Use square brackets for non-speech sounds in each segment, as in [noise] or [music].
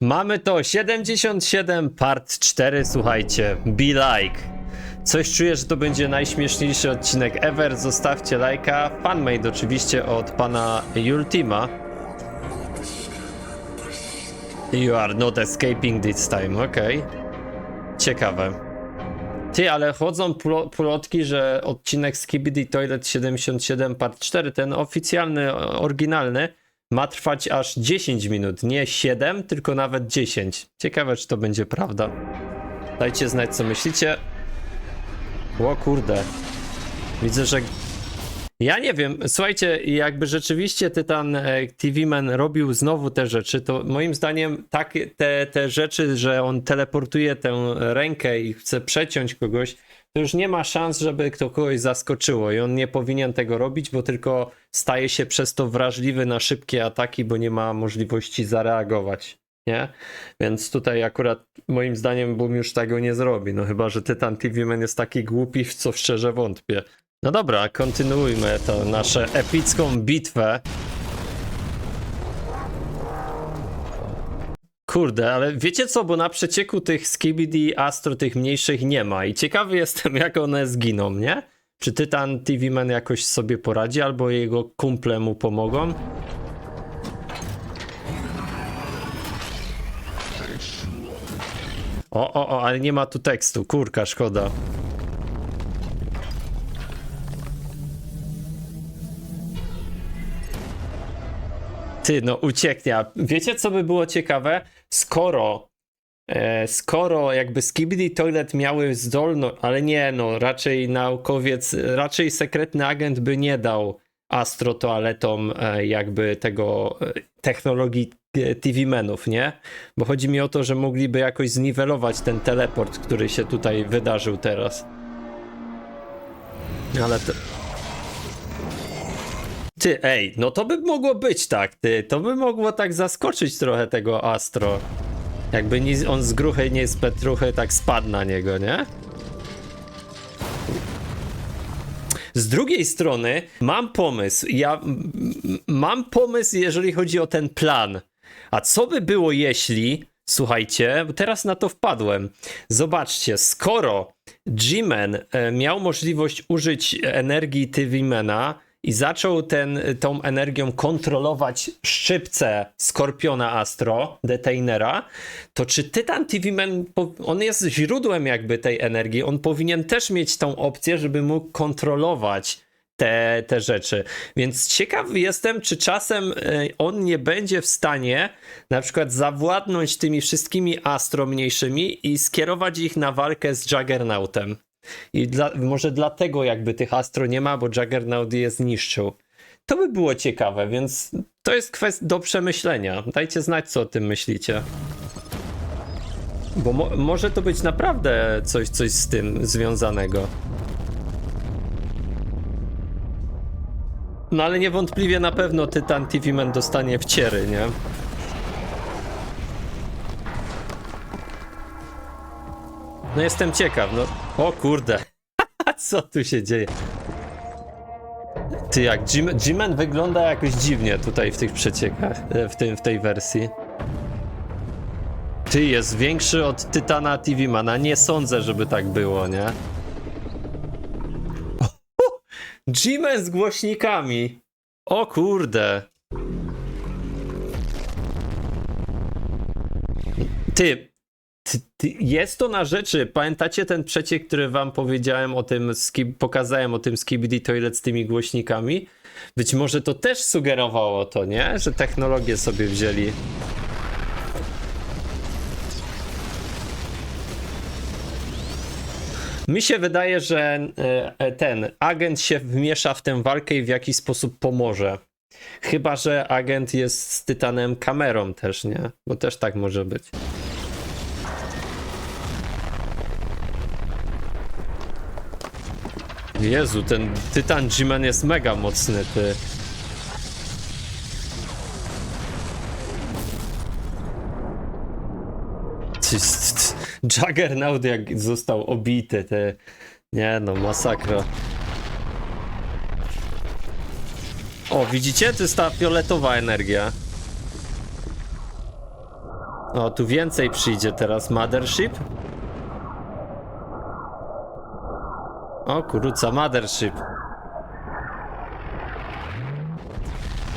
Mamy to 77 part 4, słuchajcie. Be like. Coś czuję, że to będzie najśmieszniejszy odcinek ever. Zostawcie lajka. Fanmade oczywiście od pana Jultima. You are not escaping this time, okej. Ciekawe. Ty, ale chodzą plo- plotki, że odcinek Skibidi Toilet 77 part 4, ten oficjalny, oryginalny, ma trwać aż 10 minut. Nie 7, tylko nawet 10. Ciekawe, czy to będzie prawda. Dajcie znać, co myślicie. O kurde. Widzę, że. Ja nie wiem, słuchajcie, jakby rzeczywiście Tytan e, TV Man robił znowu te rzeczy, to moim zdaniem tak, te, te rzeczy, że on teleportuje tę rękę i chce przeciąć kogoś, to już nie ma szans, żeby to kogoś zaskoczyło i on nie powinien tego robić, bo tylko staje się przez to wrażliwy na szybkie ataki, bo nie ma możliwości zareagować. Nie? Więc tutaj akurat moim zdaniem Boom już tego nie zrobi. No chyba, że Tytan TV Man jest taki głupi, w co szczerze wątpię. No dobra, kontynuujmy tę naszą epicką bitwę. Kurde, ale wiecie co, bo na przecieku tych Skibidi Astro, tych mniejszych nie ma i ciekawy jestem [laughs] jak one zginą, nie? Czy Tytan TV Man jakoś sobie poradzi, albo jego kumple mu pomogą? O, o, o, ale nie ma tu tekstu, kurka, szkoda. Ty, no ucieknie. A wiecie, co by było ciekawe? Skoro, e, skoro jakby Skibidi Toilet miały zdolność, ale nie, no raczej naukowiec, raczej sekretny agent by nie dał astrotoaletom e, jakby tego e, technologii TV-menów, nie? Bo chodzi mi o to, że mogliby jakoś zniwelować ten teleport, który się tutaj wydarzył teraz. Ale to... Ty, ej, no to by mogło być tak, ty, to by mogło tak zaskoczyć trochę tego Astro. Jakby nie, on z gruchy, nie z petruchy, tak spadł na niego, nie? Z drugiej strony mam pomysł. Ja mam pomysł, jeżeli chodzi o ten plan. A co by było, jeśli. Słuchajcie, teraz na to wpadłem. Zobaczcie, skoro G-Man e, miał możliwość użyć energii Tvimena i zaczął ten, tą energią kontrolować szczypce Skorpiona Astro, Detainera, to czy Tytan TV-Man, po- on jest źródłem jakby tej energii, on powinien też mieć tą opcję, żeby mógł kontrolować te, te rzeczy. Więc ciekaw jestem, czy czasem e, on nie będzie w stanie na przykład zawładnąć tymi wszystkimi astro mniejszymi i skierować ich na walkę z Juggernautem. I dla, może dlatego jakby tych astro nie ma, bo Juggernaut je zniszczył. To by było ciekawe, więc to jest kwestia do przemyślenia. Dajcie znać, co o tym myślicie. Bo mo może to być naprawdę coś, coś z tym związanego. No ale niewątpliwie na pewno Tytan TV Man dostanie wciery, nie? No jestem ciekaw, no. O kurde. [laughs] Co tu się dzieje? Ty, jak G-Man wygląda jakoś dziwnie tutaj w tych przeciekach, e, w, tym, w tej wersji. Ty, jest większy od Tytana TV-Mana. Nie sądzę, żeby tak było, nie? [laughs] G-Man z głośnikami. O kurde. Ty, jest to na rzeczy. Pamiętacie ten przeciek, który wam powiedziałem o tym, pokazałem o tym Skibidi Toilet z tymi głośnikami? Być może to też sugerowało to, nie? Że technologię sobie wzięli. Mi się wydaje, że e, ten agent się wmiesza w tę walkę i w jakiś sposób pomoże. Chyba, że agent jest z Tytanem kamerą też, nie? Bo też tak może być. Jezu, ten Tytan G-Man jest mega mocny, ty. Ty, ty, ty. Juggernaut jak został obity, te... Nie no, masakra. O, widzicie? To jest ta fioletowa energia. O, tu więcej przyjdzie teraz Mothership. O, kurca Mothership.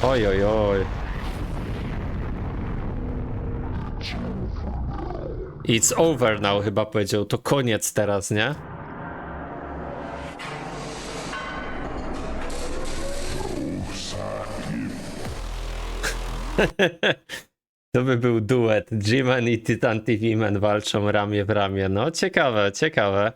Oj, oj, oj. It's over now, chyba powiedział. To koniec teraz, nie? [laughs] To by był duet. G-Man i Titan TV Man walczą ramię w ramię. No, ciekawe, ciekawe.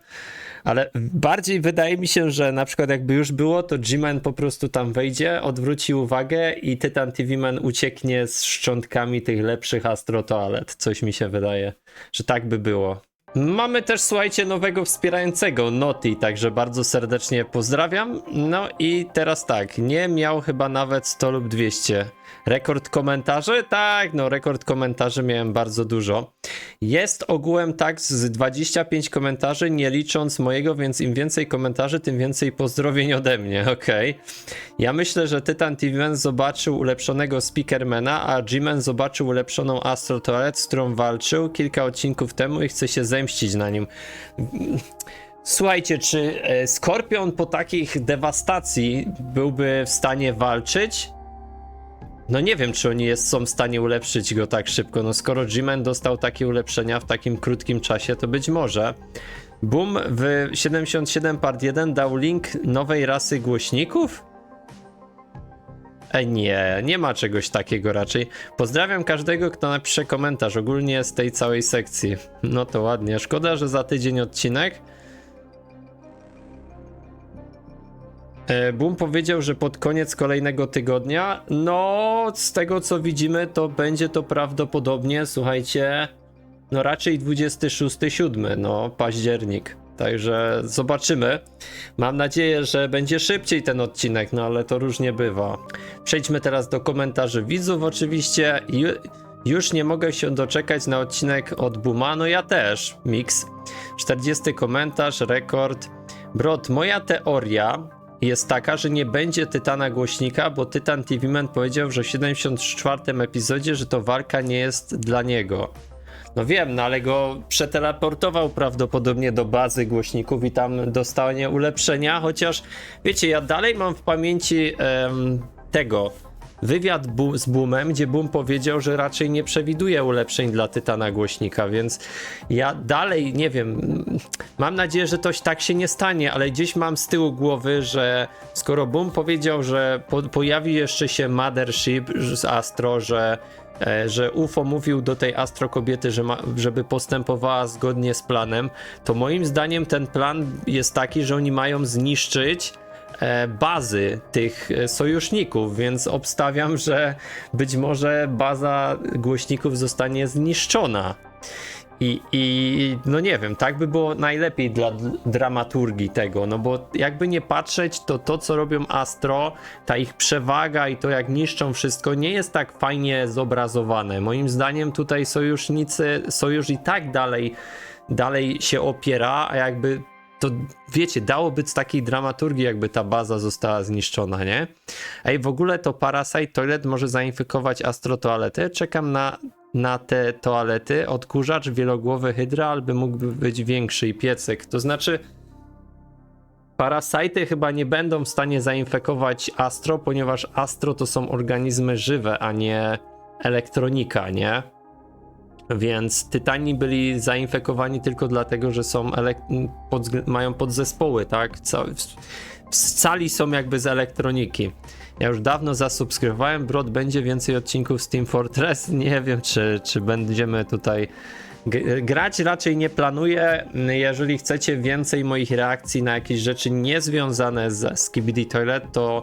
Ale bardziej wydaje mi się, że na przykład jakby już było, to G-Man po prostu tam wejdzie, odwróci uwagę i Titan TV Man ucieknie z szczątkami tych lepszych Astro Toalet. Coś mi się wydaje, że tak by było. Mamy też, słuchajcie, nowego wspierającego, Noti, także bardzo serdecznie pozdrawiam. No i teraz tak, nie miał chyba nawet 100 lub 200. Rekord komentarzy? Tak, no rekord komentarzy miałem bardzo dużo. Jest ogółem tak z 25 komentarzy, nie licząc mojego, więc im więcej komentarzy, tym więcej pozdrowień ode mnie, [laughs] okej. Ja myślę, że Titan TV zobaczył ulepszonego Speakermana, a G-Man zobaczył ulepszoną Astro Toilet, z którą walczył kilka odcinków temu i chce się zemścić na nim. Słuchajcie, czy e, Skorpion po takich dewastacji byłby w stanie walczyć? No nie wiem, czy oni jest, są w stanie ulepszyć go tak szybko. No skoro G-Man dostał takie ulepszenia w takim krótkim czasie, to być może. Boom w 77 part 1 dał link nowej rasy głośników? E nie, nie ma czegoś takiego raczej. Pozdrawiam każdego, kto napisze komentarz ogólnie z tej całej sekcji. No to ładnie. Szkoda, że za tydzień odcinek. Boom powiedział, że pod koniec kolejnego tygodnia. No, z tego co widzimy, to będzie to prawdopodobnie, słuchajcie, no raczej 26-7, no październik. Także zobaczymy. Mam nadzieję, że będzie szybciej ten odcinek, no ale to różnie bywa. Przejdźmy teraz do komentarzy widzów, oczywiście. Ju, już nie mogę się doczekać na odcinek od Buma, no ja też. Mix. 40 komentarz, rekord. Brod, moja teoria jest taka, że nie będzie Tytana głośnika, bo Tytan TV Man powiedział, że w 74 epizodzie, że to walka nie jest dla niego. No wiem, no ale go przeteleportował prawdopodobnie do bazy głośników i tam dostanie ulepszenia, chociaż wiecie, ja dalej mam w pamięci em, tego wywiad z Boomem, gdzie Boom powiedział, że raczej nie przewiduje ulepszeń dla Tytana głośnika, więc ja dalej nie wiem. Mam nadzieję, że toś tak się nie stanie, ale gdzieś mam z tyłu głowy, że skoro Boom powiedział, że po, pojawi jeszcze się Mothership z Astro, że e, że UFO mówił do tej Astro kobiety, że ma, żeby postępowała zgodnie z planem, to moim zdaniem ten plan jest taki, że oni mają zniszczyć bazy tych e, sojuszników, więc obstawiam, [laughs] że być może baza głośników zostanie zniszczona. I, I no nie wiem, tak by było najlepiej dla dramaturgii tego, no bo jakby nie patrzeć, to to co robią Astro, ta ich przewaga i to jak niszczą wszystko, nie jest tak fajnie zobrazowane. Moim zdaniem tutaj sojusznicy, sojusz i tak dalej, dalej się opiera, a jakby to wiecie, dałoby z takiej dramaturgii, jakby ta baza została zniszczona, nie? Ej, w ogóle to Parasite Toilet może zainfekować Astro Toalety. Czekam na, na te toalety. Odkurzacz wielogłowy Hydra, albo mógłby być większy i piecek. To znaczy, Parasajty chyba nie będą w stanie zainfekować Astro, ponieważ Astro to są organizmy żywe, a nie elektronika, nie? Więc Tytani byli zainfekowani tylko dlatego, że są podzg- mają podzespoły, tak? Ca- w, są jakby z elektroniki. Ja już dawno zasubskrybowałem, Brod będzie więcej odcinków z Team Fortress. [laughs] Nie wiem, czy, czy będziemy tutaj grać. Raczej nie planuję. Jeżeli chcecie więcej moich reakcji na jakieś rzeczy niezwiązane z Skibidi Toilet, to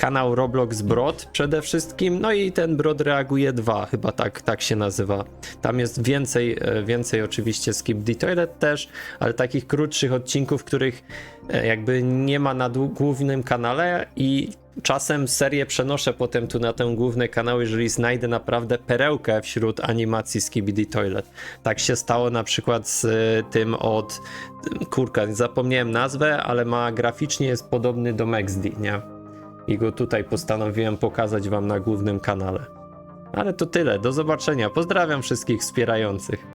kanał Roblox Brod przede wszystkim, no i ten Brod reaguje 2, chyba tak, tak się nazywa. Tam jest więcej, e, więcej oczywiście Skip the Toilet też, ale takich krótszych odcinków, których e, jakby nie ma na głównym kanale i czasem serię przenoszę potem tu na ten główny kanał, jeżeli znajdę naprawdę perełkę wśród animacji Skibidi Toilet. Tak się stało na przykład z e, tym od kurka, zapomniałem nazwę, ale ma graficznie jest podobny do Maxd, nie? I go tutaj postanowiłem pokazać wam na głównym kanale. Ale to tyle, do zobaczenia. Pozdrawiam wszystkich wspierających.